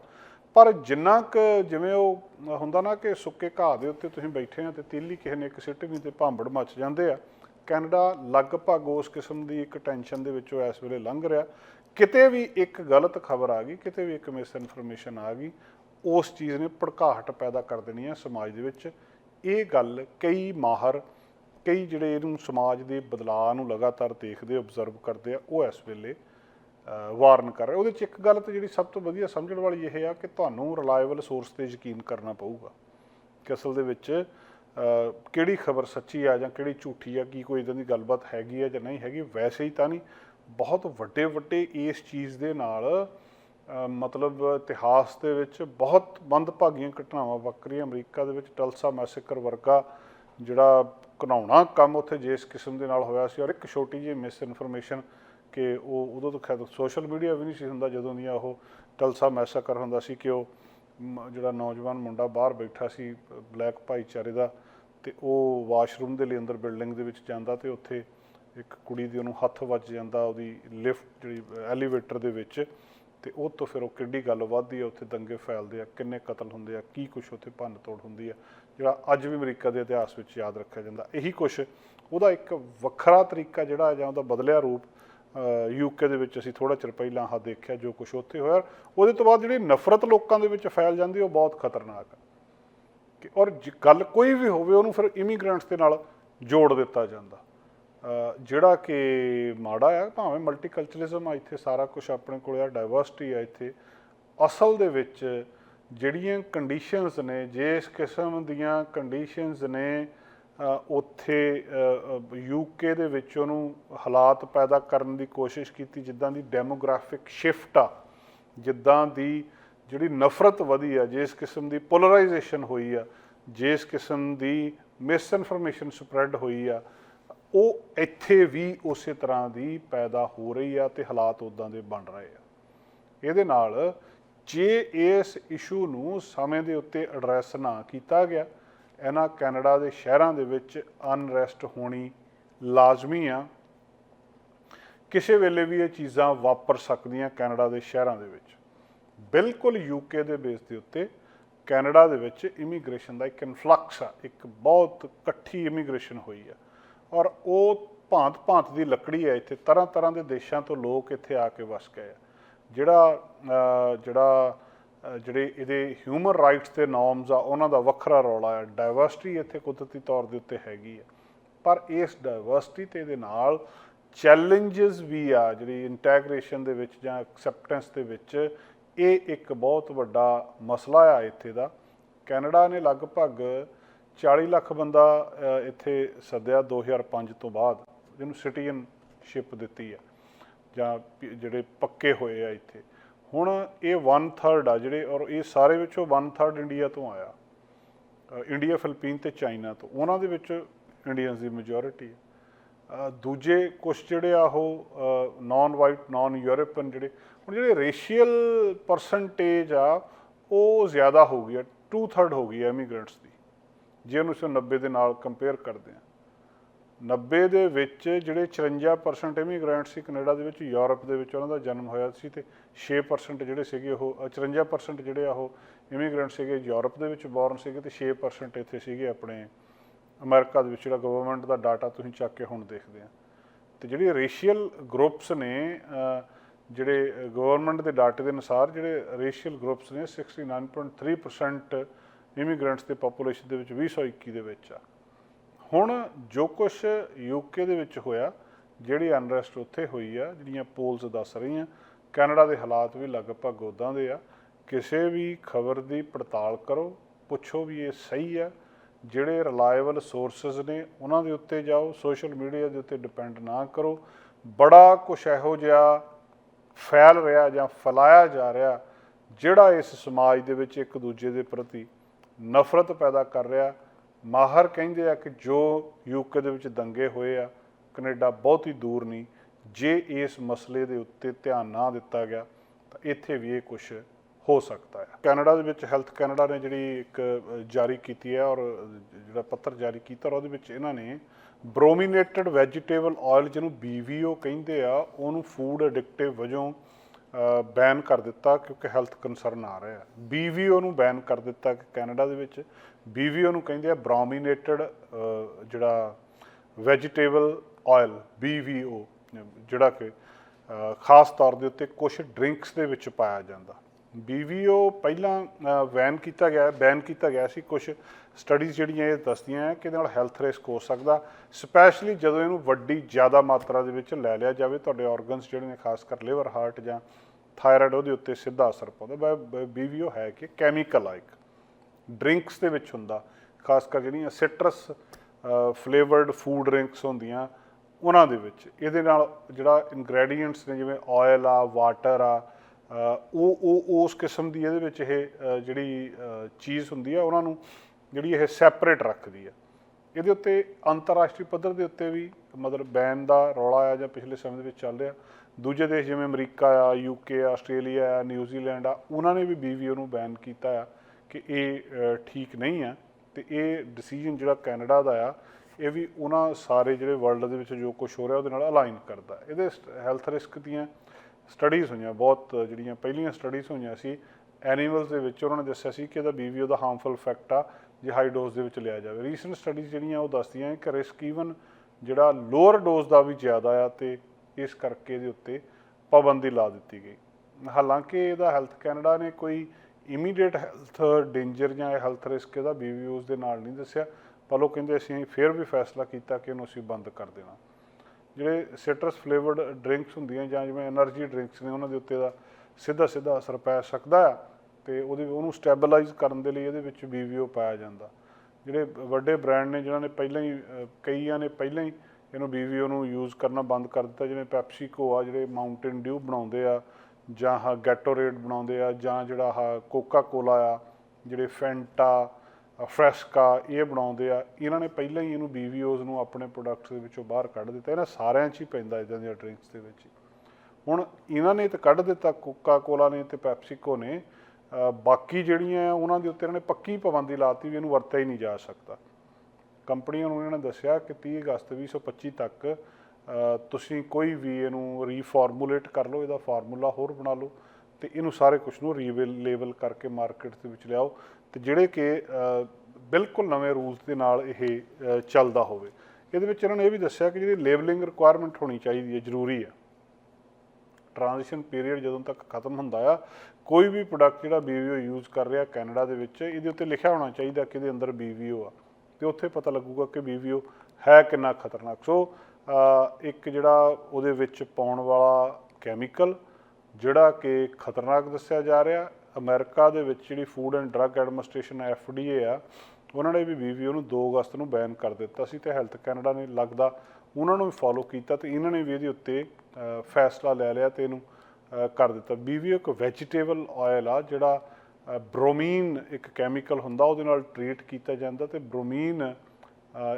ਪਰ ਜਿੰਨਾ ਕੁ ਜਿਵੇਂ ਉਹ ਹੁੰਦਾ ਨਾ ਕਿ ਸੁੱਕੇ ਘਾਹ ਦੇ ਉੱਤੇ ਤੁਸੀਂ ਬੈਠੇ ਆ ਤੇ ਤੀਲੀ ਕਿਸੇ ਨੇ ਇੱਕ ਸਿੱਟ ਵੀ ਤੇ ਭਾਂਬੜ ਮੱਚ ਜਾਂਦੇ ਆ, ਕੈਨੇਡਾ ਲਗਭਗ ਉਸ ਕਿਸਮ ਦੀ ਇੱਕ ਟੈਨਸ਼ਨ ਦੇ ਵਿੱਚੋਂ ਇਸ ਵੇਲੇ ਲੰਘ ਰਿਹਾ। ਕਿਤੇ ਵੀ ਇੱਕ ਗਲਤ ਖਬਰ ਆ ਗਈ, ਕਿਤੇ ਵੀ ਇੱਕ ਮਿਸ ਇਨਫੋਰਮੇਸ਼ਨ ਆ ਗਈ, ਉਸ ਚੀਜ਼ ਨੇ ਭੜਕਾਹਟ ਪੈਦਾ ਕਰ ਦੇਣੀ ਹੈ ਸਮਾਜ ਦੇ ਵਿੱਚ। ਇਹ ਗੱਲ ਕਈ ਮਾਹਰ, ਕਈ ਜਿਹੜੇ ਇਹਨੂੰ ਸਮਾਜ ਦੇ ਬਦਲਾਅ ਨੂੰ ਲਗਾਤਾਰ ਦੇਖਦੇ ਆਬਜ਼ਰਵ ਕਰਦੇ ਆ, ਉਹ ਇਸ ਵੇਲੇ ਵਾਰਨ ਕਰ ਰਿਹਾ। ਉਹਦੇ ਚ ਇੱਕ ਗੱਲ ਤਾਂ ਜਿਹੜੀ ਸਭ ਤੋਂ ਵਧੀਆ ਸਮਝਣ ਵਾਲੀ ਇਹ ਆ ਕਿ ਤੁਹਾਨੂੰ ਰਿਲਾਇਬਲ ਸੋਰਸ ਤੇ ਯਕੀਨ ਕਰਨਾ ਪਊਗਾ ਕਿ ਅਸਲ ਦੇ ਵਿੱਚ ਕਿਹੜੀ ਖਬਰ ਸੱਚੀ ਆ ਜਾਂ ਕਿਹੜੀ ਝੂਠੀ ਆ, ਕੀ ਕੋਈ ਇਦਾਂ ਦੀ ਗੱਲਬਾਤ ਹੈਗੀ ਆ ਜਾਂ ਨਹੀਂ ਹੈਗੀ, ਵੈਸੇ ਹੀ ਤਾਂ ਨਹੀਂ। ਬਹੁਤ ਵੱਡੇ ਵੱਡੇ ਇਸ ਚੀਜ਼ ਦੇ ਨਾਲ ਮਤਲਬ ਇਤਿਹਾਸ ਦੇ ਵਿੱਚ ਬਹੁਤ ਮੰਦਭਾਗੀਆਂ ਘਟਨਾਵਾਂ ਵਾਪਰੀਆਂ ਅਮਰੀਕਾ ਦੇ ਵਿੱਚ ਟਲਸਾ ਮੈਸੇਕਰ ਵਰਗਾ ਜਿਹੜਾ ਘਨਾਉਣਾ ਕੰਮ ਉੱਥੇ ਜਿਸ ਕਿਸਮ ਦੇ ਨਾਲ ਹੋਇਆ ਸੀ ਔਰ ਇੱਕ ਛੋਟੀ ਜਿਹੀ ਮਿਸ ਇਨਫੋਰਮੇਸ਼ਨ ਕਿ ਉਹ ਉਦੋਂ ਤੋਂ ਖੈਰ ਸੋਸ਼ਲ ਮੀਡੀਆ ਵੀ ਨਹੀਂ ਸੀ ਹੁੰਦਾ ਜਦੋਂ ਦੀਆਂ ਉਹ ਟਲਸਾ ਮੈਸਾਕਰ ਹੁੰਦਾ ਸੀ ਕਿ ਉਹ ਮ- ਜਿਹੜਾ ਨੌਜਵਾਨ ਮੁੰਡਾ ਬਾਹਰ ਬੈਠਾ ਸੀ, ਬਲੈਕ ਭਾਈਚਾਰੇ ਦਾ ਤੇ ਉਹ ਵਾਸ਼ਰੂਮ ਦੇ ਲਈ ਅੰਦਰ ਬਿਲਡਿੰਗ ਦੇ ਵਿੱਚ ਜਾਂਦਾ ਤੇ ਉੱਥੇ ਇੱਕ ਕੁੜੀ ਦੀ ਉਹਨੂੰ ਹੱਥ ਵੱਜ ਜਾਂਦਾ, ਉਹਦੀ ਲਿਫਟ ਜਿਹੜੀ ਐਲੀਵੇਟਰ ਦੇ ਵਿੱਚ ਤੇ ਉਹ ਤੋਂ ਫਿਰ ਉਹ ਕਿੱਡੀ ਗੱਲ ਵੱਧਦੀ ਆ, ਉੱਥੇ ਦੰਗੇ ਫੈਲਦੇ ਆ, ਕਿੰਨੇ ਕਤਲ ਹੁੰਦੇ ਆ, ਕੀ ਕੁਝ ਉੱਥੇ ਭੰਨ ਤੋੜ ਹੁੰਦੀ ਆ, ਜਿਹੜਾ ਅੱਜ ਵੀ ਅਮਰੀਕਾ ਦੇ ਇਤਿਹਾਸ ਵਿੱਚ ਯਾਦ ਰੱਖਿਆ ਜਾਂਦਾ। ਇਹੀ ਕੁਝ ਉਹਦਾ ਇੱਕ ਵੱਖਰਾ ਤਰੀਕਾ ਜਿਹੜਾ ਜਾਂ ਉਹਦਾ ਬਦਲਿਆ ਰੂਪ ਯੂਕੇ ਦੇ ਵਿੱਚ ਅਸੀਂ ਥੋੜਾ ਚਿਰ ਪਹਿਲਾਂ ਆਹ ਦੇਖਿਆ ਜੋ ਕੁਝ ਉੱਥੇ ਹੋਇਆ। ਉਹਦੇ ਤੋਂ ਬਾਅਦ ਜਿਹੜੀ ਨਫ਼ਰਤ ਲੋਕਾਂ ਦੇ ਵਿੱਚ ਫੈਲ ਜਾਂਦੀ ਉਹ ਬਹੁਤ ਖਤਰਨਾਕ ਹੈ। ਕਿ ਔਰ ਜ- ਗੱਲ ਕੋਈ ਵੀ ਹੋਵੇ, ਉਹਨੂੰ ਫਿਰ ਇਮੀਗ੍ਰੈਂਟਸ ਦੇ ਨਾਲ ਜੋੜ ਦਿੱਤਾ ਜਾਂਦਾ। ਜਿਹੜਾ ਕਿ ਮਾੜਾ ਆ ਭਾਵੇਂ ਮਲਟੀਕਲਚਰਲਿਜ਼ਮ ਆ, ਇੱਥੇ ਸਾਰਾ ਕੁਝ ਆਪਣੇ ਕੋਲ ਆ ਡਾਈਵਰਸਿਟੀ ਆ ਇੱਥੇ। ਅਸਲ ਦੇ ਵਿੱਚ ਜਿਹੜੀਆਂ ਕੰਡੀਸ਼ਨਸ ਨੇ, ਜਿਸ ਕਿਸਮ ਦੀਆਂ ਕੰਡੀਸ਼ਨਸ ਨੇ ਉੱਥੇ ਯੂਕੇ ਦੇ ਵਿੱਚ ਉਹਨੂੰ ਹਾਲਾਤ ਪੈਦਾ ਕਰਨ ਦੀ ਕੋਸ਼ਿਸ਼ ਕੀਤੀ, ਜਿੱਦਾਂ ਦੀ ਡੈਮੋਗ੍ਰਾਫਿਕ ਸ਼ਿਫਟ ਆ, ਜਿੱਦਾਂ ਦੀ ਜਿਹੜੀ ਨਫ਼ਰਤ ਵਧੀ ਆ, ਜਿਸ ਕਿਸਮ ਦੀ ਪੋਲਰਾਈਜੇਸ਼ਨ ਹੋਈ ਆ, ਜਿਸ ਕਿਸਮ ਦੀ ਮਿਸਇਨਫੋਰਮੇਸ਼ਨ ਸਪਰੈਡ ਹੋਈ ਆ, ਉਹ ਇੱਥੇ ਵੀ ਉਸੇ ਤਰ੍ਹਾਂ ਦੀ ਪੈਦਾ ਹੋ ਰਹੀ ਆ ਤੇ ਹਾਲਾਤ ਉਦਾਂ ਦੇ ਬਣ ਰਹੇ ਆ। ਇਹਦੇ ਨਾਲ ਜੇ ਇਸ ਇਸ਼ੂ ਨੂੰ ਸਮੇਂ ਦੇ ਉੱਤੇ ਐਡਰੈਸ ਨਾ ਕੀਤਾ ਗਿਆ ਇਹਨਾਂ ਕੈਨੇਡਾ ਦੇ ਸ਼ਹਿਰਾਂ ਦੇ ਵਿੱਚ ਅਨਰੈਸਟ ਹੋਣੀ ਲਾਜ਼ਮੀ ਆ। ਕਿਸੇ ਵੇਲੇ ਵੀ ਇਹ ਚੀਜ਼ਾਂ ਵਾਪਰ ਸਕਦੀਆਂ ਕੈਨੇਡਾ ਦੇ ਸ਼ਹਿਰਾਂ ਦੇ ਵਿੱਚ। ਬਿਲਕੁਲ ਯੂਕੇ ਦੇ ਬੇਸ ਦੇ ਉੱਤੇ ਕੈਨੇਡਾ ਦੇ ਵਿੱਚ ਇਮੀਗ੍ਰੇਸ਼ਨ ਦਾ ਇੱਕ ਇਨਫਲਕਸ ਆ, ਇੱਕ ਬਹੁਤ ਇਕੱਠੀ ਇਮੀਗ੍ਰੇਸ਼ਨ ਹੋਈ ਆ। ਔਰ ਉਹ ਭਾਂਤ ਭਾਂਤ ਦੀ ਲੱਕੜੀ ਹੈ ਇੱਥੇ ਤਰ੍ਹਾਂ ਤਰ੍ਹਾਂ ਦੇ ਦੇਸ਼ਾਂ ਤੋਂ ਲੋਕ ਇੱਥੇ ਆ ਕੇ ਵਸ ਗਏ ਆ। ਜਿਹੜਾ ਜਿਹੜਾ ਜਿਹੜੇ ਇਹਦੇ ਹਿਊਮਨ ਰਾਈਟਸ ਤੇ ਨਾਰਮਸ ਆ, ਉਹਨਾਂ ਦਾ ਵੱਖਰਾ ਰੌਲਾ ਹੈ ਡਾਈਵਰਸਿਟੀ ਇੱਥੇ ਕੁਦਰਤੀ ਤੌਰ ਦੇ ਉੱਤੇ ਹੈਗੀ ਆ। ਪਰ ਇਸ ਡਾਈਵਰਸਿਟੀ ਤੇ ਇਹਦੇ ਨਾਲ ਚੈਲੰਜਸ ਵੀ ਆ, ਜਿਹੜੀ ਇੰਟੈਗ੍ਰੇਸ਼ਨ ਦੇ ਵਿੱਚ ਜਾਂ ਐਕਸੈਪਟੈਂਸ ਦੇ ਵਿੱਚ ਇਹ ਇੱਕ ਬਹੁਤ ਵੱਡਾ ਮਸਲਾ ਆ ਇੱਥੇ ਦਾ। ਕੈਨੇਡਾ ਨੇ ਲਗਭਗ 40 ਲੱਖ ਬੰਦਾ ਇੱਥੇ ਸੱਦਿਆ 2005 ਤੋਂ ਬਾਅਦ, ਜਿਹਨੂੰ ਸਿਟੀਜ਼ਨਸ਼ਿਪ ਦਿੱਤੀ ਆ, ਜਾਂ ਜਿਹੜੇ ਪੱਕੇ ਹੋਏ ਆ ਇੱਥੇ। ਹੁਣ ਇਹ 1/3 ਆ ਜਿਹੜੇ, ਔਰ ਇਹ ਸਾਰੇ ਵਿੱਚੋਂ 1/3 ਇੰਡੀਆ ਤੋਂ ਆਇਆ। ਇੰਡੀਆ ਫਿਲੀਪੀਨ ਤੇ ਚਾਈਨਾ ਤੋਂ। ਉਹਨਾਂ ਦੇ ਵਿੱਚ ਇੰਡੀਅਨਸ ਦੀ ਮੈਜੋਰਿਟੀ ਹੈ। ਦੂਜੇ ਕੁਝ ਜਿਹੜੇ ਆ ਉਹ ਨਾਨ ਵਾਈਟ ਨਾਨ ਯੂਰਪੀਅਨ ਜਿਹੜੇ, ਹੁਣ ਜਿਹੜੇ ਰੇਸ਼ੀਅਲ ਪਰਸੈਂਟੇਜ ਆ, ਉਹ ਜ਼ਿਆਦਾ ਹੋ ਗਈ ਆ 2/3 ਹੋ ਗਈ ਆ ਇਮੀਗ੍ਰੈਂਟਸ ਦੀ। ਜੇ ਉਹਨੂੰ 190 ਦੇ ਨਾਲ ਕੰਪੇਅਰ ਕਰਦੇ ਆ 90 ਦੇ ਵਿੱਚ ਜਿਹੜੇ 54% ਇਮੀਗ੍ਰੈਂਟ ਸੀ ਕੈਨੇਡਾ ਦੇ ਵਿੱਚ ਯੂਰਪ ਦੇ ਵਿੱਚ ਉਹਨਾਂ ਦਾ ਜਨਮ ਹੋਇਆ ਸੀ ਤੇ 6% ਜਿਹੜੇ ਸੀਗੇ ਉਹ ਅ, 54% ਜਿਹੜੇ ਆ ਉਹ ਇਮੀਗ੍ਰੈਂਟ ਸੀਗੇ ਯੂਰਪ ਦੇ ਵਿੱਚ ਬੋਰਨ ਸੀਗੇ ਤੇ 6% ਇੱਥੇ ਸੀਗੇ ਆਪਣੇ ਅਮਰੀਕਾ ਦੇ ਵਿੱਚ ਜਿਹੜਾ ਗਵਰਨਮੈਂਟ ਦਾ ਡਾਟਾ ਤੁਸੀਂ ਚੱਕ ਕੇ ਹੁਣ ਦੇਖਦੇ ਆ। ਤੇ ਜਿਹੜੀ ਰੇਸ਼ੀਅਲ ਗਰੁੱਪਸ ਨੇ ਜਿਹੜੇ ਗਵਰਨਮੈਂਟ ਦੇ ਡਾਟੇ ਦੇ ਅਨੁਸਾਰ ਜਿਹੜੇ ਰੇਸ਼ੀਅਲ ਗਰੁੱਪਸ ਨੇ 69.3% ਇਮੀਗ੍ਰੈਂਟਸ ਦੇ ਪੋਪੂਲੇਸ਼ਨ ਦੇ ਵਿੱਚ 2021 ਦੇ ਵਿੱਚ ਆ। ਹੁਣ ਜੋ ਕੁਝ ਯੂਕੇ ਦੇ ਵਿੱਚ ਹੋਇਆ, ਜਿਹੜੀ ਅਨਰੈਸਟ ਉੱਥੇ ਹੋਈ ਆ, ਜਿਹੜੀਆਂ ਪੋਲਸ ਦੱਸ ਰਹੀਆਂ, ਕੈਨੇਡਾ ਦੇ ਹਾਲਾਤ ਵੀ ਲਗਭਗ ਉਦਾਂ ਦੇ ਆ। ਕਿਸੇ ਵੀ ਖਬਰ ਦੀ ਪੜਤਾਲ ਕਰੋ, ਪੁੱਛੋ ਵੀ ਇਹ ਸਹੀ ਆ। ਜਿਹੜੇ ਰਿਲਾਇਬਲ ਸੋਰਸਸ ਨੇ, ਉਹਨਾਂ ਦੇ ਉੱਤੇ ਜਾਓ ਸੋਸ਼ਲ ਮੀਡੀਆ ਦੇ ਉੱਤੇ ਡਿਪੈਂਡ ਨਾ ਕਰੋ। ਬੜਾ ਕੁਝ ਇਹੋ ਜਿਹਾ ਫੈਲ ਰਿਹਾ ਜਾਂ ਫੈਲਾਇਆ ਜਾ ਰਿਹਾ, ਜਿਹੜਾ ਇਸ ਸਮਾਜ ਦੇ ਵਿੱਚ ਇੱਕ ਦੂਜੇ ਦੇ ਪ੍ਰਤੀ ਨਫ਼ਰਤ ਪੈਦਾ ਕਰ ਰਿਹਾ। ਮਾਹਰ ਕਹਿੰਦੇ ਆ ਕਿ ਜੋ ਯੂਕੇ ਦੇ ਵਿੱਚ ਦੰਗੇ ਹੋਏ ਆ, ਕੈਨੇਡਾ ਬਹੁਤ ਹੀ ਦੂਰ ਨਹੀਂ, ਜੇ ਇਸ ਮਸਲੇ ਦੇ ਉੱਤੇ ਧਿਆਨ ਨਾ ਦਿੱਤਾ ਗਿਆ, ਤਾਂ ਇੱਥੇ ਵੀ ਇਹ ਕੁਝ ਹੋ ਸਕਦਾ ਹੈ ਕੈਨੇਡਾ ਦੇ ਵਿੱਚ, ਹੈਲਥ ਕੈਨੇਡਾ ਨੇ ਜਿਹੜੀ ਇੱਕ ਜਾਰੀ ਕੀਤੀ ਹੈ ਔਰ ਜਿਹੜਾ ਪੱਤਰ ਜਾਰੀ ਕੀਤਾ ਔਰ ਉਹਦੇ ਵਿੱਚ ਇਹਨਾਂ ਨੇ ਬ੍ਰੋਮੀਨੇਟਡ ਵੈਜੀਟੇਬਲ ਆਇਲ ਜਿਹਨੂੰ BVO ਕਹਿੰਦੇ ਆ, ਉਹਨੂੰ ਫੂਡ ਐਡਿਕਟਿਵ ਵਜੋਂ ਬੈਨ ਕਰ ਦਿੱਤਾ ਕਿਉਂਕਿ ਹੈਲਥ ਕੰਸਰਨ ਆ ਰਿਹਾ BVO ਨੂੰ ਬੈਨ ਕਰ ਦਿੱਤਾ ਕਿ ਕੈਨੇਡਾ ਦੇ ਵਿੱਚ। BVO ਨੂੰ ਕਹਿੰਦੇ ਆ ਬ੍ਰੋਮੀਨੇਟਡ ਜਿਹੜਾ ਵੈਜੀਟੇਬਲ ਆਇਲ BVO ਜਿਹੜਾ ਕਿ ਖਾਸ ਤੌਰ ਦੇ ਉੱਤੇ ਕੁਝ ਡਰਿੰਕਸ ਦੇ ਵਿੱਚ ਪਾਇਆ ਜਾਂਦਾ। BVO ਪਹਿਲਾਂ ਵੈਨ ਕੀਤਾ ਗਿਆ ਬੈਨ ਕੀਤਾ ਗਿਆ ਸੀ। ਕੁਝ ਸਟੱਡੀਜ਼ ਜਿਹੜੀਆਂ ਇਹ ਦੱਸਦੀਆਂ ਹੈ ਕਿ ਇਹਦੇ ਨਾਲ ਹੈਲਥ ਰਿਸਕ ਹੋ ਸਕਦਾ। ਸਪੈਸ਼ਲੀ ਜਦੋਂ ਇਹਨੂੰ ਵੱਡੀ ਜ਼ਿਆਦਾ ਮਾਤਰਾ ਦੇ ਵਿੱਚ ਲੈ ਲਿਆ ਜਾਵੇ, ਤੁਹਾਡੇ ਆਰਗਨਸ ਜਿਹੜੇ ਨੇ, ਖਾਸ ਕਰ ਲਿਵਰ ਹਾਰਟ ਜਾਂ ਥਾਇਰਾਇਡ ਉਹਦੇ ਉੱਤੇ ਸਿੱਧਾ ਅਸਰ ਪਾਉਂਦਾ। BVO ਹੈ ਕਿ ਕੈਮੀਕਲ ਆ ਇੱਕ। ਡਰਿੰਕਸ ਦੇ ਵਿੱਚ ਹੁੰਦਾ, ਖਾਸ ਕਰ ਜਿਹੜੀਆਂ ਸਿਟਰਸ ਫਲੇਵਰਡ ਫੂਡ ਡਰਿੰਕਸ ਹੁੰਦੀਆਂ, ਉਹਨਾਂ ਦੇ ਵਿੱਚ। ਇਹਦੇ ਨਾਲ ਜਿਹੜਾ ਇਨਗਰੀਡੀਐਂਟਸ ਨੇ ਜਿਵੇਂ ਆਇਲ ਆ ਵਾਟਰ ਆ ਉਹ ਉਹ ਉਸ ਕਿਸਮ ਦੀ ਇਹਦੇ ਵਿੱਚ ਇਹ ਜਿਹੜੀ ਚੀਜ਼ ਹੁੰਦੀ ਆ, ਉਹਨਾਂ ਨੂੰ ਜਿਹੜੀ ਇਹ ਸੈਪਰੇਟ ਰੱਖਦੀ ਆ। ਇਹਦੇ ਉੱਤੇ ਅੰਤਰਰਾਸ਼ਟਰੀ ਪੱਧਰ ਦੇ ਉੱਤੇ ਵੀ ਮਤਲਬ ਬੈਨ ਦਾ ਰੌਲਾ ਆ ਜਾਂ ਪਿਛਲੇ ਸਮੇਂ ਦੇ ਵਿੱਚ ਚੱਲ ਰਿਹਾ। ਦੂਜੇ ਦੇਸ਼ ਜਿਵੇਂ ਅਮਰੀਕਾ ਆ ਯੂਕੇ ਆ, ਆਸਟ੍ਰੇਲੀਆ ਆ ਨਿਊਜ਼ੀਲੈਂਡ ਆ, ਉਹਨਾਂ ਨੇ ਵੀ BVO ਨੂੰ ਬੈਨ ਕੀਤਾ ਆ ਕਿ ਇਹ ਠੀਕ ਨਹੀਂ ਆ ਤੇ ਇਹ ਡਿਸੀਜਨ ਜਿਹੜਾ ਕੈਨੇਡਾ ਦਾ ਆ, ਇਹ ਵੀ ਉਹਨਾਂ ਸਾਰੇ ਜਿਹੜੇ ਵਰਲਡ ਦੇ ਵਿੱਚ ਜੋ ਕੁਝ ਹੋ ਰਿਹਾ ਉਹਦੇ ਨਾਲ ਅਲਾਈਨ ਕਰਦਾ ਇਹਦੇ ਹੈਲਥ ਰਿਸਕ ਦੀਆਂ ਸਟੱਡੀਜ਼ ਹੋਈਆਂ, ਬਹੁਤ ਜਿਹੜੀਆਂ ਪਹਿਲੀਆਂ ਸਟੱਡੀਜ਼ ਹੋਈਆਂ ਸੀ ਐਨੀਮਲਸ ਦੇ ਵਿੱਚ ਉਹਨਾਂ ਨੇ ਦੱਸਿਆ ਸੀ ਕਿ ਇਹਦਾ BVO ਦਾ ਹਾਰਮਫੁਲ ਇਫੈਕਟ ਆ, ਜੇ ਹਾਈ ਡੋਜ਼ ਦੇ ਵਿੱਚ ਲਿਆ ਜਾਵੇ। ਰੀਸੈਂਟ ਸਟੱਡੀਜ਼ ਜਿਹੜੀਆਂ ਉਹ ਦੱਸਦੀਆਂ ਕਿ ਰਿਸਕ ਈਵਨ ਜਿਹੜਾ ਲੋਅਰ ਡੋਜ਼ ਦਾ ਵੀ ਜ਼ਿਆਦਾ ਆ ਤੇ ਇਸ ਕਰਕੇ ਇਹਦੇ ਉੱਤੇ ਪਾਬੰਦੀ ਲਾ ਦਿੱਤੀ ਗਈ। ਹਾਲਾਂਕਿ ਇਹਦਾ ਹੈਲਥ ਕੈਨੇਡਾ ਨੇ ਕੋਈ ਇਮੀਡੀਏਟ ਹੈਲਥ ਡੇਂਜਰ ਜਾਂ ਹੈਲਥ ਰਿਸਕ ਇਹਦਾ ਬੀਵੀਓਜ਼ ਦੇ ਨਾਲ ਨਹੀਂ ਦੱਸਿਆ, ਪਰ ਉਹ ਕਹਿੰਦੇ ਅਸੀਂ ਫਿਰ ਵੀ ਫੈਸਲਾ ਕੀਤਾ ਕਿ ਇਹਨੂੰ ਅਸੀਂ ਬੰਦ ਕਰ ਦੇਣਾ। ਜਿਹੜੇ ਸਿਟਰਸ ਫਲੇਵਰਡ ਡਰਿੰਕਸ ਹੁੰਦੀਆਂ ਜਾਂ ਜਿਵੇਂ એનર્ਜੀ ਡਰਿੰਕਸ ਨੇ ਉਹਨਾਂ ਦੇ ਉੱਤੇ ਦਾ ਸਿੱਧਾ ਸਿੱਧਾ ਅਸਰ ਪੈ ਸਕਦਾ ਹੈ ਤੇ ਉਹਦੇ ਉਹਨੂੰ ਸਟੈਬਲਾਈਜ਼ ਕਰਨ ਦੇ ਲਈ ਇਹਦੇ ਵਿੱਚ ਬੀਵੀਓ ਪਾਇਆ ਜਾਂਦਾ। ਜਿਹੜੇ ਵੱਡੇ ਬ੍ਰਾਂਡ ਨੇ, ਜਿਨ੍ਹਾਂ ਨੇ ਪਹਿਲਾਂ ਹੀ ਕਈਆਂ ਨੇ ਪਹਿਲਾਂ ਹੀ ਇਹਨੂੰ ਬੀਵੀਓ ਨੂੰ ਯੂਜ਼ ਕਰਨਾ ਬੰਦ ਕਰ ਦਿੱਤਾ, ਜਿਵੇਂ ਪੈਪਸੀਕੋ ਆ, ਜਿਹੜੇ ਮਾਊਂਟੇਨ ਡਿਊ ਬਣਾਉਂਦੇ ਆ, ਜਾਂ ਹਾ ਗੈਟੋਰੇਡ ਬਣਾਉਂਦੇ ਆ, ਜਾਂ ਜਿਹੜਾ ਹਾ ਕੋਕਾ ਕੋਲਾ ਆ, ਜਿਹੜੇ ਫੈਂਟਾ ਫਰੈਸਕਾ ਇਹ ਬਣਾਉਂਦੇ ਆ। ਇਹਨਾਂ ਨੇ ਪਹਿਲਾਂ ਹੀ ਇਹਨੂੰ ਬੀਵੀਓਜ਼ ਨੂੰ ਆਪਣੇ ਪ੍ਰੋਡਕਟਸ ਦੇ ਵਿੱਚੋਂ ਬਾਹਰ ਕੱਢ ਦਿੱਤਾ। ਇਹਨਾਂ ਸਾਰਿਆਂ 'ਚ ਹੀ ਪੈਂਦਾ ਇਦਾਂ ਦੀਆਂ ਡਰਿੰਕਸ ਦੇ ਵਿੱਚ। ਹੁਣ ਇਹਨਾਂ ਨੇ ਤਾਂ ਕੱਢ ਦਿੱਤਾ ਕੋਕਾ ਕੋਲਾ ਨੇ ਤੇ ਪੈਪਸੀਕੋ ਨੇ। ਬਾਕੀ ਜਿਹੜੀਆਂ ਉਹਨਾਂ ਦੇ ਉੱਤੇ ਇਹਨਾਂ ਨੇ ਪੱਕੀ ਪਾਬੰਦੀ ਲਾਤੀ ਵੀ ਇਹਨੂੰ ਵਰਤਿਆ ਹੀ ਨਹੀਂ ਜਾ ਸਕਦਾ। ਕੰਪਨੀਆਂ ਨੂੰ ਇਹਨਾਂ ਨੇ ਦੱਸਿਆ ਕਿ 30 ਅਗਸਤ 2025 ਤੱਕ ਤੁਸੀਂ ਕੋਈ ਵੀ ਇਹਨੂੰ ਰੀਫਾਰਮੂਲੇਟ ਕਰ ਲਓ, ਇਹਦਾ ਫਾਰਮੂਲਾ ਹੋਰ ਬਣਾ ਲਓ ਤੇ ਇਹਨੂੰ ਸਾਰੇ ਕੁਝ ਨੂੰ ਰੀਲੇਬਲ ਕਰਕੇ ਮਾਰਕੀਟ ਦੇ ਵਿੱਚ ਲਿਆਓ ਤੇ ਜਿਹੜੇ ਕਿ ਬਿਲਕੁਲ ਨਵੇਂ ਰੂਲਸ ਦੇ ਨਾਲ ਇਹ ਚੱਲਦਾ ਹੋਵੇ। ਇਹਦੇ ਵਿੱਚ ਇਹਨਾਂ ਨੇ ਇਹ ਵੀ ਦੱਸਿਆ ਕਿ ਜਿਹੜੀ ਲੇਬਲਿੰਗ ਰਿਕੁਆਇਰਮੈਂਟ ਹੋਣੀ ਚਾਹੀਦੀ ਹੈ, ਜ਼ਰੂਰੀ ਹੈ। ਟ੍ਰਾਂਜੀਸ਼ਨ ਪੀਰੀਅਡ ਜਦੋਂ ਤੱਕ ਖਤਮ ਹੁੰਦਾ ਆ, ਕੋਈ ਵੀ ਪ੍ਰੋਡਕਟ ਜਿਹੜਾ BVO ਯੂਜ਼ ਕਰ ਰਿਹਾ ਕੈਨੇਡਾ ਦੇ ਵਿੱਚ, ਇਹਦੇ ਉੱਤੇ ਲਿਖਿਆ ਹੋਣਾ ਚਾਹੀਦਾ ਕਿ ਇਹਦੇ ਅੰਦਰ BVO ਆ। ਤੇ ਉੱਥੇ ਪਤਾ ਲੱਗੂਗਾ ਕਿ BVO ਹੈ ਕਿੰਨਾ ਖਤਰਨਾਕ। ਸੋ ਇੱਕ ਜਿਹੜਾ ਉਹਦੇ ਵਿੱਚ ਪਾਉਣ ਵਾਲਾ ਕੈਮੀਕਲ, ਜਿਹੜਾ ਕਿ ਖਤਰਨਾਕ ਦੱਸਿਆ ਜਾ ਰਿਹਾ, ਅਮਰੀਕਾ ਦੇ ਵਿੱਚ ਜਿਹੜੀ food and drug administration FDA ਆ, ਉਹਨਾਂ ਨੇ ਵੀ BVO ਨੂੰ 2 ਅਗਸਤ ਨੂੰ ਬੈਨ ਕਰ ਦਿੱਤਾ ਸੀ ਤੇ ਹੈਲਥ ਕੈਨੇਡਾ ਨੇ ਲੱਗਦਾ ਉਹਨਾਂ ਨੂੰ ਵੀ ਫੋਲੋ ਕੀਤਾ ਤੇ ਇਹਨਾਂ ਨੇ ਵੀ ਇਹਦੇ ਉੱਤੇ ਫੈਸਲਾ ਲੈ ਲਿਆ ਤੇ ਇਹਨੂੰ ਕਰ ਦਿੱਤਾ। BVO ਇੱਕ ਵੈਜੀਟੇਬਲ ਆਇਲ ਆ, ਜਿਹੜਾ ਬ੍ਰੋਮੀਨ ਇੱਕ ਕੈਮੀਕਲ ਹੁੰਦਾ, ਉਹਦੇ ਨਾਲ ਟ੍ਰੀਟ ਕੀਤਾ ਜਾਂਦਾ ਤੇ ਬ੍ਰੋਮੀਨ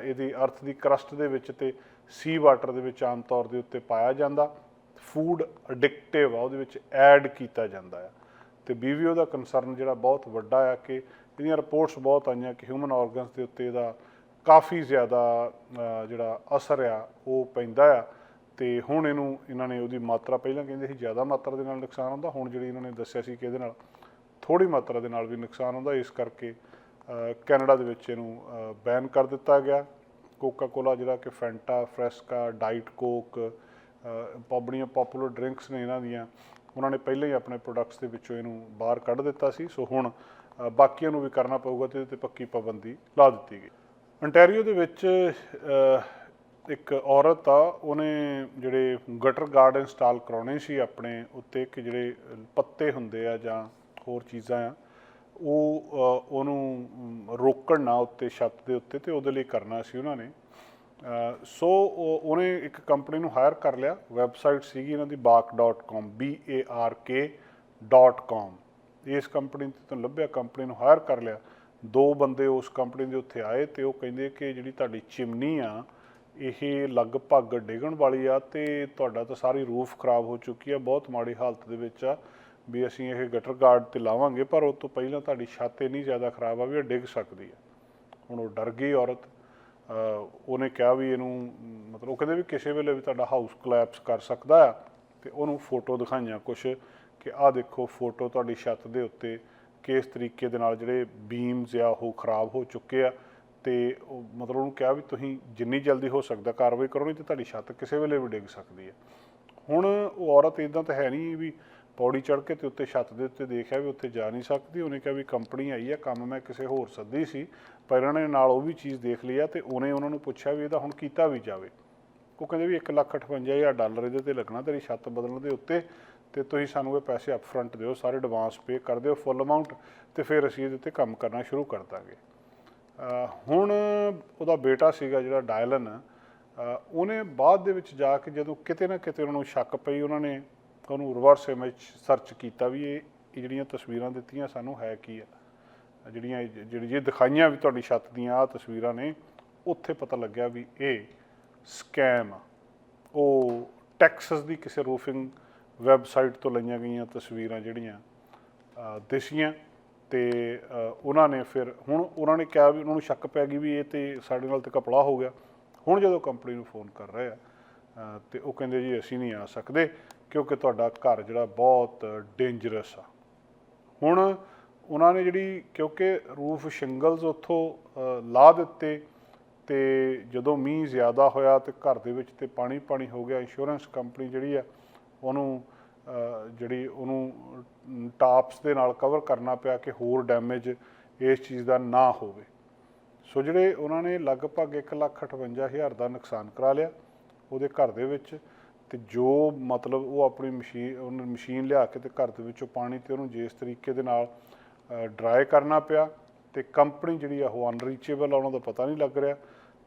ਇਹਦੀ ਅਰਥ ਦੀ ਕਰਸਟ ਦੇ ਵਿੱਚ ਤੇ ਸੀ ਵਾਟਰ ਦੇ ਵਿੱਚ ਆਮ ਤੌਰ ਦੇ ਉੱਤੇ ਪਾਇਆ ਜਾਂਦਾ। ਫੂਡ ਐਡਿਕਟਿਵ ਆ, ਉਹਦੇ ਵਿੱਚ ਐਡ ਕੀਤਾ ਜਾਂਦਾ ਆ। ਤੇ BVO ਦਾ ਕਨਸਰਨ ਜਿਹੜਾ ਬਹੁਤ ਵੱਡਾ ਆ ਕਿ ਇਹਦੀਆਂ ਰਿਪੋਰਟਸ ਬਹੁਤ ਆਈਆਂ ਕਿ ਹਿਊਮਨ ਆਰਗਨਸ ਦੇ ਉੱਤੇ ਇਹਦਾ ਕਾਫੀ ਜ਼ਿਆਦਾ ਜਿਹੜਾ ਅਸਰ ਆ, ਉਹ ਪੈਂਦਾ ਆ। ਤੇ ਹੁਣ ਇਹਨੂੰ, ਇਹਨਾਂ ਨੇ ਉਹਦੀ ਮਾਤਰਾ ਪਹਿਲਾਂ ਕਹਿੰਦੇ ਸੀ, ਜ਼ਿਆਦਾ ਮਾਤਰਾ ਦੇ ਨਾਲ ਨੁਕਸਾਨ ਹੁੰਦਾ, ਹੁਣ ਜਿਹੜੀ ਇਹਨਾਂ ਨੇ ਦੱਸਿਆ ਸੀ ਕਿ ਇਹਦੇ ਨਾਲ ਥੋੜੀ ਮਾਤਰਾ ਦੇ ਨਾਲ ਵੀ ਨੁਕਸਾਨ ਹੁੰਦਾ, ਇਸ ਕਰਕੇ ਕੈਨੇਡਾ ਦੇ ਵਿੱਚ ਇਹਨੂੰ ਬੈਨ ਕਰ ਦਿੱਤਾ ਗਿਆ। ਕੋਕਾ ਕੋਲਾ ਜਿਹੜਾ ਕਿ ਫੈਂਟਾ ਫਰੈਸਕਾ ਡਾਈਟ ਕੋਕ ਪਬੜੀਆਂ ਪਪੂਲਰ ਡਰਿੰਕਸ ਨੇ ਇਹਨਾਂ ਦੀਆਂ, ਉਹਨਾਂ ਨੇ ਪਹਿਲਾਂ ਹੀ ਆਪਣੇ ਪ੍ਰੋਡਕਟਸ ਦੇ ਵਿੱਚੋਂ ਇਹਨੂੰ ਬਾਹਰ ਕੱਢ ਦਿੱਤਾ ਸੀ। ਸੋ ਹੁਣ ਬਾਕੀਆਂ ਨੂੰ ਵੀ ਕਰਨਾ ਪਊਗਾ ਤੇ ਇਹਦੇ ਤੇ ਪੱਕੀ ਪਾਬੰਦੀ ਲਾ ਦਿੱਤੀ ਗਈ। ਅੰਟੈਰੀਓ ਦੇ ਵਿੱਚ ਇੱਕ ਔਰਤ ਆ, ਉਹਨੇ ਜਿਹੜੇ ਗਟਰ ਗਾਰਡ ਇੰਸਟਾਲ ਕਰਾਉਣੇ ਸੀ ਆਪਣੇ ਉੱਤੇ, ਕਿ ਜਿਹੜੇ ਪੱਤੇ ਹੁੰਦੇ ਆ ਜਾਂ ਹੋਰ ਚੀਜ਼ਾਂ ਆ, ਉਹ ਉਹਨੂੰ ਰੋਕਣ ਨਾ ਉੱਤੇ, ਛੱਤ ਦੇ ਉੱਤੇ ਤੇ ਉਹਦੇ ਲਈ ਕਰਨਾ ਸੀ ਉਹਨਾਂ ਨੇ। ਸੋ ਉਹਨੇ ਇੱਕ ਕੰਪਨੀ ਨੂੰ ਹਾਇਰ ਕਰ ਲਿਆ, ਵੈਬਸਾਈਟ ਸੀਗੀ ਇਹਨਾਂ ਦੀ bark.com b a r k.com ਇਸ ਕੰਪਨੀ 'ਤੇ ਤੋਂ ਲੱਭਿਆ, ਕੰਪਨੀ ਨੂੰ ਹਾਇਰ ਕਰ ਲਿਆ। ਦੋ ਬੰਦੇ ਉਸ ਕੰਪਨੀ ਦੇ ਉੱਥੇ ਆਏ ਤੇ ਉਹ ਕਹਿੰਦੇ ਕਿ ਜਿਹੜੀ ਤੁਹਾਡੀ ਚਿਮਨੀ ਆ, ਇਹ ਲਗਭਗ ਡਿੱਗਣ ਵਾਲੀ ਆ ਤੇ ਤੁਹਾਡਾ ਤਾਂ ਸਾਰੀ ਰੂਫ ਖਰਾਬ ਹੋ ਚੁੱਕੀ ਆ, ਬਹੁਤ ਮਾੜੀ ਹਾਲਤ ਦੇ ਵਿੱਚ ਆ। ਵੀ ਅਸੀਂ ਇਹ ਗਟਰ ਗਾਰਡ ਤੇ ਲਾਵਾਂਗੇ, ਪਰ ਉਸ ਤੋਂ ਪਹਿਲਾਂ ਤੁਹਾਡੀ ਛੱਤ ਇੰਨੀ ਜ਼ਿਆਦਾ ਖਰਾਬ ਆ ਵੀ ਇਹ ਡਿੱਗ ਸਕਦੀ ਆ। ਹੁਣ ਉਹ ਡਰ ਗਈ ਔਰਤ ਉਹਨੇ ਕਿਹਾ ਵੀ ਇਹਨੂੰ, ਮਤਲਬ ਉਹ ਕਹਿੰਦੇ ਵੀ ਕਿਸੇ ਵੇਲੇ ਵੀ ਤੁਹਾਡਾ ਹਾਊਸ ਕਲੈਪਸ ਕਰ ਸਕਦਾ ਆ, ਤੇ ਉਹਨੂੰ ਫੋਟੋ ਦਿਖਾਈਆਂ ਕੁਛ ਕਿ ਆਹ ਦੇਖੋ ਫੋਟੋ ਤੁਹਾਡੀ ਛੱਤ ਦੇ ਉੱਤੇ ਕਿਸ ਤਰੀਕੇ ਦੇ ਨਾਲ ਜਿਹੜੇ ਬੀਮਸ ਆ ਉਹ ਖਰਾਬ ਹੋ ਚੁੱਕੇ ਆ, ਤੇ ਉਹ ਮਤਲਬ ਉਹਨੂੰ ਕਿਹਾ ਵੀ ਤੁਸੀਂ ਜਿੰਨੀ ਜਲਦੀ ਹੋ ਸਕਦਾ ਕਾਰਵਾਈ ਕਰੋ, ਨਹੀਂ ਤੇ ਤੁਹਾਡੀ ਛੱਤ ਕਿਸੇ ਵੇਲੇ ਵੀ ਡਿੱਗ ਸਕਦੀ ਹੈ ਹੁਣ ਉਹ ਔਰਤ ਇਦਾਂ ਤਾਂ ਹੈ ਨਹੀਂ ਵੀ ਪੌੜੀ ਚੜ੍ਹ ਕੇ ਤੇ ਉੱਤੇ ਛੱਤ ਦੇ ਉੱਤੇ ਦੇਖਿਆ ਵੀ ਉੱਥੇ ਜਾ ਨਹੀਂ ਸਕਦੀ, ਉਹਨੇ ਕਿਹਾ ਵੀ ਕੰਪਨੀ ਆਈ ਆ, ਕੰਮ ਮੈਂ ਕਿਸੇ ਹੋਰ ਸੱਦੀ ਸੀ, ਪਰ ਇਹਨਾਂ ਨੇ ਨਾਲ ਉਹ ਵੀ ਚੀਜ਼ ਦੇਖ ਲਈ ਆ ਤੇ ਉਹਨੇ ਉਹਨਾਂ ਨੂੰ ਪੁੱਛਿਆ ਵੀ ਇਹਦਾ ਹੁਣ ਕੀਤਾ ਵੀ ਜਾਵੇ। ਉਹ ਕਹਿੰਦੇ ਵੀ 158000 ਡਾਲਰ ਇਹਦੇ ਤੇ ਲੱਗਣਾ, ਤੇਰੀ ਛੱਤ ਬਦਲਣ ਦੇ ਉੱਤੇ ਤੇ ਤੁਸੀਂ ਸਾਨੂੰ ਇਹ ਪੈਸੇ ਅਪਫਰੰਟ ਦਿਓ, ਸਾਰੇ ਐਡਵਾਂਸ ਪੇ ਕਰ ਦਿਓ ਫੁੱਲ ਅਮਾਉਂਟ ਤੇ ਫਿਰ ਅਸੀਂ ਇਹਦੇ ਤੇ ਕੰਮ ਕਰਨਾ ਸ਼ੁਰੂ ਕਰ ਦਾਂਗੇ। ਹੁਣ ਉਹਦਾ ਬੇਟਾ ਸੀਗਾ ਜਿਹੜਾ ਡਾਇਲਨ ਉਹਨੇ ਬਾਅਦ ਦੇ ਵਿੱਚ ਜਾ ਕੇ ਜਦੋਂ ਕਿਤੇ ਨਾ ਕਿਤੇ ਉਹਨਾਂ ਨੂੰ ਸ਼ੱਕ ਪਈ, ਉਹਨਾਂ ਨੇ ਉਹਨੂੰ ਰਿਵਰਸ ਇਮੇਜ ਸਰਚ ਕੀਤਾ ਵੀ ਇਹ ਇਹ ਜਿਹੜੀਆਂ ਤਸਵੀਰਾਂ ਦਿੱਤੀਆਂ ਸਾਨੂੰ ਹੈ ਕੀ ਆ? ਜਿਹੜੀਆਂ ਜਿਹੜੀ ਜੇ ਦਿਖਾਈਆਂ ਵੀ ਤੁਹਾਡੀ ਛੱਤ ਦੀਆਂ ਆ ਤਸਵੀਰਾਂ ਨੇ ਉੱਥੇ ਪਤਾ ਲੱਗਿਆ ਵੀ ਇਹ ਸਕੈਮ ਆ। ਉਹ ਟੈਕਸਸ ਦੀ ਕਿਸੇ ਰੂਫਿੰਗ ਵੈਬਸਾਈਟ ਤੋਂ ਲਈਆਂ ਗਈਆਂ ਤਸਵੀਰਾਂ ਜਿਹੜੀਆਂ ਅ, ਦਿਸੀਆਂ ਤੇ ਉਹਨਾਂ ਨੇ ਫਿਰ ਹੁਣ ਉਹਨਾਂ ਨੇ ਕਿਹਾ ਵੀ ਉਹਨਾਂ ਨੂੰ ਸ਼ੱਕ ਪੈ ਗਈ ਵੀ ਇਹ ਤੇ ਸਾਡੇ ਨਾਲ ਤੇ ਕਪੜਾ ਹੋ ਗਿਆ। ਹੁਣ ਜਦੋਂ ਕੰਪਨੀ ਨੂੰ ਫੋਨ ਕਰ ਰਹੇ ਆ ਅ, ਤੇ ਉਹ ਕਹਿੰਦੇ ਜੀ ਅਸੀਂ ਨਹੀਂ ਆ ਸਕਦੇ। ਕਿਉਂਕਿ ਤੁਹਾਡਾ ਘਰ ਜਿਹੜਾ ਬਹੁਤ ਡੇਂਜਰਸ ਆ। ਹੁਣ ਉਹਨਾਂ ਨੇ ਜਿਹੜੀ, ਕਿਉਂਕਿ ਰੂਫ ਸ਼ਿੰਗਲਸ ਉੱਥੋਂ ਲਾ ਦਿੱਤੇ ਤੇ ਜਦੋਂ ਮੀਂਹ ਜ਼ਿਆਦਾ ਹੋਇਆ ਤੇ ਘਰ ਦੇ ਵਿੱਚ ਤੇ ਪਾਣੀ ਪਾਣੀ ਹੋ ਗਿਆ ਇੰਸ਼ੋਰੈਂਸ ਕੰਪਨੀ ਜਿਹੜੀ ਆ, ਉਹਨੂੰ ਜਿਹੜੀ ਉਹਨੂੰ ਟਾਪਸ ਦੇ ਨਾਲ ਕਵਰ ਕਰਨਾ ਪਿਆ ਕਿ ਹੋਰ ਡੈਮੇਜ ਇਸ ਚੀਜ਼ ਦਾ ਨਾ ਹੋਵੇ। ਸੋ ਜਿਹੜੇ ਉਹਨਾਂ ਨੇ ਲਗਭਗ 158000 ਦਾ ਨੁਕਸਾਨ ਕਰਾ ਲਿਆ ਉਹਦੇ ਘਰ ਦੇ ਵਿੱਚ ਤੇ ਜੋ ਮਤਲਬ ਉਹ ਆਪਣੀ ਮਸ਼ੀਨ, ਉਹਨੇ ਮਸ਼ੀਨ ਲਿਆ ਕੇ ਤੇ ਘਰ ਦੇ ਵਿੱਚੋਂ ਪਾਣੀ ਤੇ ਉਹਨੂੰ ਜਿਸ ਤਰੀਕੇ ਦੇ ਨਾਲ ਡਰਾਈ ਕਰਨਾ ਪਿਆ ਤੇ ਕੰਪਨੀ ਜਿਹੜੀ ਆ ਉਹ ਅਨਰੀਚੇਬਲ ਆ, ਉਹਨਾਂ ਦਾ ਪਤਾ ਨਹੀਂ ਲੱਗ ਰਿਹਾ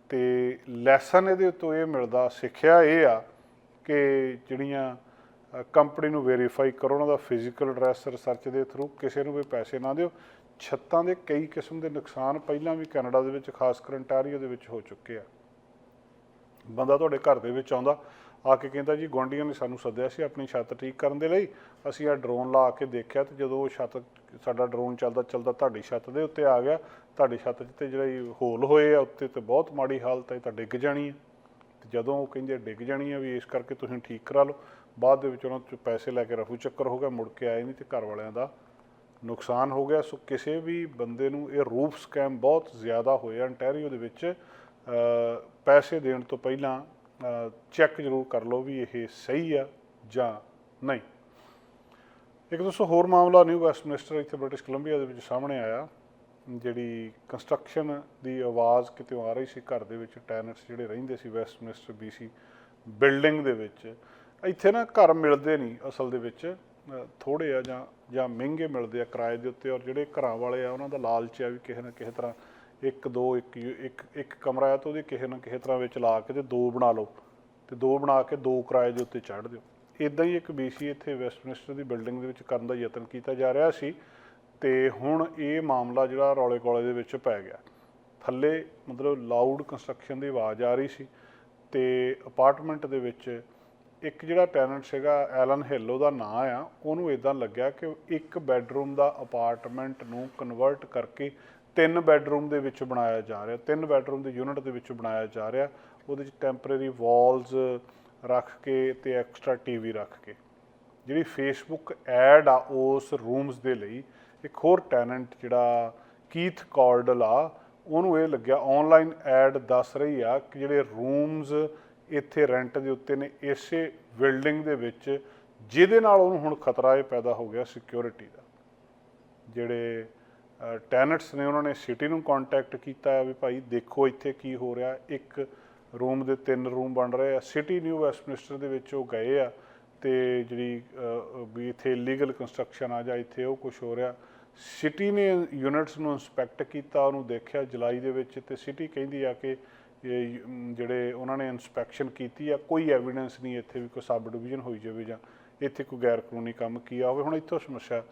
ਤੇ ਲੈਸਨ ਇਹਦੇ ਤੋਂ ਇਹ ਮਿਲਦਾ, ਸਿੱਖਿਆ ਇਹ ਆ ਕਿ ਜਿਹੜੀਆਂ ਕੰਪਨੀ ਨੂੰ ਵੈਰੀਫਾਈ ਕਰੋ ਉਹਨਾਂ ਦਾ ਫਿਜ਼ੀਕਲ ਐਡਰੈਸ ਰਿਸਰਚ ਦੇ ਥਰੂ ਕਿਸੇ ਨੂੰ ਵੀ ਪੈਸੇ ਨਾ ਦਿਓ। ਛੱਤਾਂ ਦੇ ਕਈ ਕਿਸਮ ਦੇ ਨੁਕਸਾਨ ਪਹਿਲਾਂ ਵੀ ਕੈਨੇਡਾ ਦੇ ਵਿੱਚ, ਖਾਸ ਕਰ ontario ਦੇ ਵਿੱਚ ਹੋ ਚੁੱਕੇ ਆ। ਬੰਦਾ ਤੁਹਾਡੇ ਘਰ ਦੇ ਵਿੱਚ ਆਉਂਦਾ ਆ ਕੇ ਕਹਿੰਦਾ ਜੀ, ਗੁਆਂਢੀਆਂ ਨੇ ਸਾਨੂੰ ਸੱਦਿਆ ਸੀ ਆਪਣੀ ਛੱਤ ਠੀਕ ਕਰਨ ਦੇ ਲਈ। ਅਸੀਂ ਆ ਡਰੋਨ ਲਾ ਕੇ ਦੇਖਿਆ ਤੇ ਜਦੋਂ ਉਹ ਛੱਤ, ਸਾਡਾ ਡਰੋਨ ਚੱਲਦਾ ਚੱਲਦਾ ਤੁਹਾਡੀ ਛੱਤ ਦੇ ਉੱਤੇ ਆ ਗਿਆ। ਤੁਹਾਡੀ ਛੱਤ 'ਚ ਤੇ ਜਿਹੜਾ ਹੋਲ ਹੋਏ ਆ, ਉੱਤੇ ਤੇ ਬਹੁਤ ਮਾੜੀ ਹਾਲਤ ਹੈ ਤਾਂ ਡਿੱਗ ਜਾਣੀ ਹੈ ਤੇ ਜਦੋਂ ਉਹ ਕਹਿੰਦੇ ਡਿੱਗ ਜਾਣੀ ਆ ਵੀ ਇਸ ਕਰਕੇ ਤੁਸੀਂ ਠੀਕ ਕਰਾ ਲਓ, ਬਾਅਦ ਦੇ ਵਿੱਚ ਉਹਨਾਂ ਤੋਂ ਪੈਸੇ ਲੈ ਕੇ ਰਫੂ ਚੱਕਰ ਹੋ ਗਿਆ, ਮੁੜ ਕੇ ਆਏ ਨਹੀਂ ਤੇ ਘਰ ਵਾਲਿਆਂ ਦਾ ਨੁਕਸਾਨ ਹੋ ਗਿਆ। ਸੋ ਕਿਸੇ ਵੀ ਬੰਦੇ ਨੂੰ ਇਹ ਰੂਫ ਸਕੈਮ ਬਹੁਤ ਜ਼ਿਆਦਾ ਹੋਇਆ ਅੰਟੈਰੀਓ ਦੇ ਵਿੱਚ ਪੈਸੇ ਦੇਣ ਤੋਂ ਪਹਿਲਾਂ ਚੈੱਕ ਜ਼ਰੂਰ ਕਰ ਲਓ ਵੀ ਇਹ ਸਹੀ ਆ ਜਾਂ ਨਹੀਂ। ਇੱਕ ਦੋਸਤੋ ਹੋਰ ਮਾਮਲਾ ਨਿਊ ਵੈਸਟਮਿਨਸਟਰ ਇੱਥੇ ਬ੍ਰਿਟਿਸ਼ ਕੋਲੰਬੀਆ ਦੇ ਵਿੱਚ ਸਾਹਮਣੇ ਆਇਆ ਜਿਹੜੀ ਕੰਸਟਰਕਸ਼ਨ ਦੀ ਆਵਾਜ਼ ਕਿਤੇ ਆ ਰਹੀ ਸੀ ਘਰ ਦੇ ਵਿੱਚ ਟੈਨੈਂਟਸ ਜਿਹੜੇ ਰਹਿੰਦੇ ਸੀ ਵੈਸਟਮਿਨਸਟਰ ਬੀਸੀ ਬਿਲਡਿੰਗ ਦੇ ਵਿੱਚ ਇੱਥੇ ਨਾ ਘਰ ਮਿਲਦੇ ਨਹੀਂ ਅਸਲ ਦੇ ਵਿੱਚ ਅ, ਥੋੜੇ ਆ ਜਾਂ ਜਾਂ ਮਹਿੰਗੇ ਮਿਲਦੇ ਆ ਕਿਰਾਏ ਦੇ ਉੱਤੇ ਔਰ ਜਿਹੜੇ ਘਰਾਂ ਵਾਲੇ ਆ ਉਹਨਾਂ ਦਾ ਲਾਲਚ ਆ ਵੀ ਕਿਸੇ ਨਾ ਕਿਸੇ ਤਰ੍ਹਾਂ ਇੱਕ, ਦੋ, ਇੱਕ ਇੱਕ ਇੱਕ ਕਮਰਾ ਆ ਤਾਂ ਉਹਦੇ ਕਿਸੇ ਨਾ ਕਿਸੇ ਤਰ੍ਹਾਂ ਵਿੱਚ ਲਾ ਕੇ ਤੇ ਦੋ ਬਣਾ ਲਓ। ਤੇ ਦੋ ਬਣਾ ਕੇ ਦੋ ਕਿਰਾਏ ਦੇ ਉੱਤੇ ਚੜ੍ਹ ਦਿਓ। ਇਦਾਂ ਹੀ ਇੱਕ ਬੀਸੀ ਇੱਥੇ ਵੈਸਟਮਿਨਸਟਰ ਦੀ ਬਿਲਡਿੰਗ ਦੇ ਵਿੱਚ ਕਰਨ ਦਾ ਯਤਨ ਕੀਤਾ ਜਾ ਰਿਹਾ ਸੀ ਤੇ ਹੁਣ ਇਹ ਮਾਮਲਾ ਜਿਹੜਾ ਰੌਲੇ ਕੋਲੇ ਦੇ ਵਿੱਚ ਪੈ ਗਿਆ। ਥੱਲੇ ਮਤਲਬ ਲਾਊਡ ਕੰਸਟਰਕਸ਼ਨ ਦੀ ਆਵਾਜ਼ ਆ ਰਹੀ ਸੀ ਤੇ ਅਪਾਰਟਮੈਂਟ ਦੇ ਵਿੱਚ ਇੱਕ ਜਿਹੜਾ ਟੈਨੈਂਟ ਸੀਗਾ ਐਲਨ ਹਿੱਲ ਉਹਦਾ ਨਾਂ ਆ। ਉਹਨੂੰ ਇਦਾਂ ਲੱਗਿਆ ਕਿ ਇੱਕ ਬੈੱਡਰੂਮ ਦਾ ਅਪਾਰਟਮੈਂਟ ਨੂੰ ਕਨਵਰਟ ਕਰਕੇ ਤਿੰਨ ਬੈੱਡਰੂਮ ਦੇ ਵਿੱਚ ਬਣਾਇਆ ਜਾ ਰਿਹਾ, ਤਿੰਨ ਬੈੱਡਰੂਮ ਦੇ ਯੂਨਿਟ ਦੇ ਵਿੱਚ ਬਣਾਇਆ ਜਾ ਰਿਹਾ, ਉਹਦੇ ਵਿੱਚ ਟੈਂਪਰੇਰੀ ਵਾਲਸ ਰੱਖ ਕੇ ਤੇ ਐਕਸਟਰਾ ਟੀਵੀ ਰੱਖ ਕੇ। ਜਿਹੜੀ ਫੇਸਬੁੱਕ ਐਡ ਆ, ਉਸ ਰੂਮਸ ਦੇ ਲਈ ਇੱਕ ਹੋਰ ਟੈਨੈਂਟ ਜਿਹੜਾ ਕੀਥ ਕਾਰਡਲ ਆ, ਉਹਨੂੰ ਇਹ ਲੱਗਿਆ ਆਨਲਾਈਨ ਐਡ ਦੱਸ ਰਹੀ ਆ ਕਿ ਜਿਹੜੇ ਰੂਮਸ ਇੱਥੇ ਰੈਂਟ ਦੇ ਉੱਤੇ ਨੇ, ਇਸੇ ਬਿਲਡਿੰਗ ਦੇ ਵਿੱਚ, ਜਿਹਦੇ ਨਾਲ ਉਹਨੂੰ ਹੁਣ ਖਤਰਾ ਇਹ ਪੈਦਾ ਹੋ ਗਿਆ ਸਿਕਿਉਰਿਟੀ ਦਾ। ਜਿਹੜੇ ਟੈਨੈਂਟਸ ਨੇ ਉਹਨਾਂ ਨੇ ਸਿਟੀ ਨੂੰ ਕੰਟੈਕਟ ਕੀਤਾ ਹੈ ਵੀ ਭਾਈ ਦੇਖੋ ਇੱਥੇ ਕੀ ਹੋ ਰਿਹਾ। ਇੱਕ ਰੂਮ ਦੇ ਤਿੰਨ ਰੂਮ ਬਣ ਰਹੇ ਆ। ਸਿਟੀ ਨਿਊ ਵੈਸਟਮਿਨਸਟਰ ਦੇ ਵਿੱਚ ਉਹ ਗਏ ਆ ਤੇ ਜਿਹੜੀ ਵੀ ਇੱਥੇ ਲੀਗਲ ਕੰਸਟਰਕਸ਼ਨ ਆ ਜਾਂ ਇੱਥੇ ਉਹ ਕੁਝ ਹੋ ਰਿਹਾ। ਸਿਟੀ ਨੇ ਯੂਨਿਟਸ ਨੂੰ ਇਨਸਪੈਕਟ ਕੀਤਾ, ਉਹਨੂੰ ਦੇਖਿਆ ਜੁਲਾਈ ਦੇ ਵਿੱਚ ਤੇ ਸਿਟੀ ਕਹਿੰਦੀ ਆ ਕਿ ਜਿਹੜੇ ਉਹਨਾਂ ਨੇ ਇਨਸਪੈਕਸ਼ਨ ਕੀਤੀ ਆ, ਕੋਈ ਐਵੀਡੈਂਸ ਨਹੀਂ ਇੱਥੇ ਵੀ ਕੋਈ ਸਬ ਡਿਵੀਜ਼ਨ ਹੋਈ ਜਾਵੇ ਜਾਂ ਇੱਥੇ ਕੋਈ ਗੈਰ ਕਾਨੂੰਨੀ ਕੰਮ ਕੀਆ ਹੋਵੇ। ਹੁਣ ਇੱਥੋਂ ਸਮੱਸਿਆ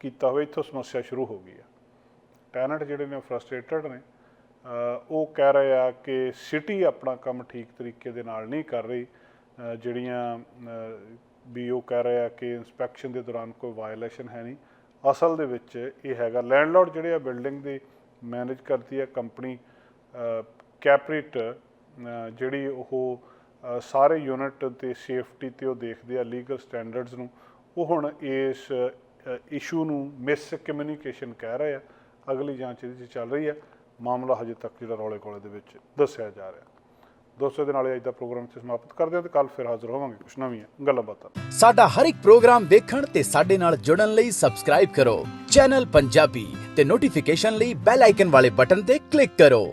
ਕੀਤਾ ਹੋਵੇ, ਇੱਥੋਂ ਸਮੱਸਿਆ ਸ਼ੁਰੂ ਹੋ ਗਈ ਆ। ਟੈਨੈਂਟ ਜਿਹੜੇ ਨੇ ਫਰਸਟ੍ਰੇਟਡ ਨੇ ਉਹ ਕਹਿ ਰਹੇ ਆ ਕਿ ਸਿਟੀ ਆਪਣਾ ਕੰਮ ਠੀਕ ਤਰੀਕੇ ਦੇ ਨਾਲ ਨਹੀਂ ਕਰ ਰਹੀ ਜਿਹੜੀਆਂ ਵੀ ਉਹ ਕਹਿ ਰਹੇ ਆ ਕਿ ਇਨਸਪੈਕਸ਼ਨ ਦੇ ਦੌਰਾਨ ਕੋਈ ਵਾਇਲੇਸ਼ਨ ਹੈ ਨਹੀਂ। ਅਸਲ ਦੇ ਵਿੱਚ ਇਹ ਹੈਗਾ ਲੈਂਡਲੋਰਡ ਜਿਹੜੇ ਆ ਬਿਲਡਿੰਗ ਦੀ ਮੈਨੇਜ ਕਰਦੀ ਹੈ ਕੰਪਨੀ ਕੈਪਰੀਟ ਜਿਹੜੀ ਉਹ ਸਾਰੇ ਯੂਨਿਟ ਤੇ ਸੇਫਟੀ ਤੇ ਉਹ ਦੇਖਦੇ ਆ ਲੀਗਲ ਸਟੈਂਡਰਡਸ ਨੂੰ, ਉਹ ਹੁਣ ਇਸ ਇਸ਼ੂ ਨੂੰ ਮਿਸ ਕਮਿਊਨੀਕੇਸ਼ਨ ਕਹਿ ਰਹੇ ਆ। ਅਗਲੀ ਜਾਂਚ ਇਹਦੇ 'ਚ ਚੱਲ ਰਹੀ ਹੈ। ਮਾਮਲਾ ਹਜੇ ਤੱਕ ਜਿਹੜਾ ਰੌਲੇ ਕੋਲੇ ਦੇ ਵਿੱਚ ਦੱਸਿਆ ਜਾ ਰਿਹਾ। ਦੋਸਤੋ ਦੇ ਨਾਲ ਅੱਜ ਦਾ ਪ੍ਰੋਗਰਾਮ ਇੱਥੇ ਸਮਾਪਤ ਕਰਦੇ ਹਾਂ ਤੇ ਕੱਲ ਫਿਰ ਹਾਜ਼ਰ ਹੋਵਾਂਗੇ ਕੁਛ ਨਵੀਆਂ ਗੱਲਾਂ ਬਾਤਾਂ ਸਾਡਾ ਹਰ ਇੱਕ ਪ੍ਰੋਗਰਾਮ ਦੇਖਣ ਤੇ ਸਾਡੇ ਨਾਲ ਜੁੜਨ ਲਈ ਸਬਸਕ੍ਰਾਈਬ ਕਰੋ। ਚੈਨਲ ਪੰਜਾਬੀ ਤੇ ਨੋਟੀਫਿਕੇਸ਼ਨ ਲਈ ਬੈਲ ਆਈਕਨ ਵਾਲੇ ਬਟਨ ਤੇ ਕਲਿੱਕ ਕਰੋ।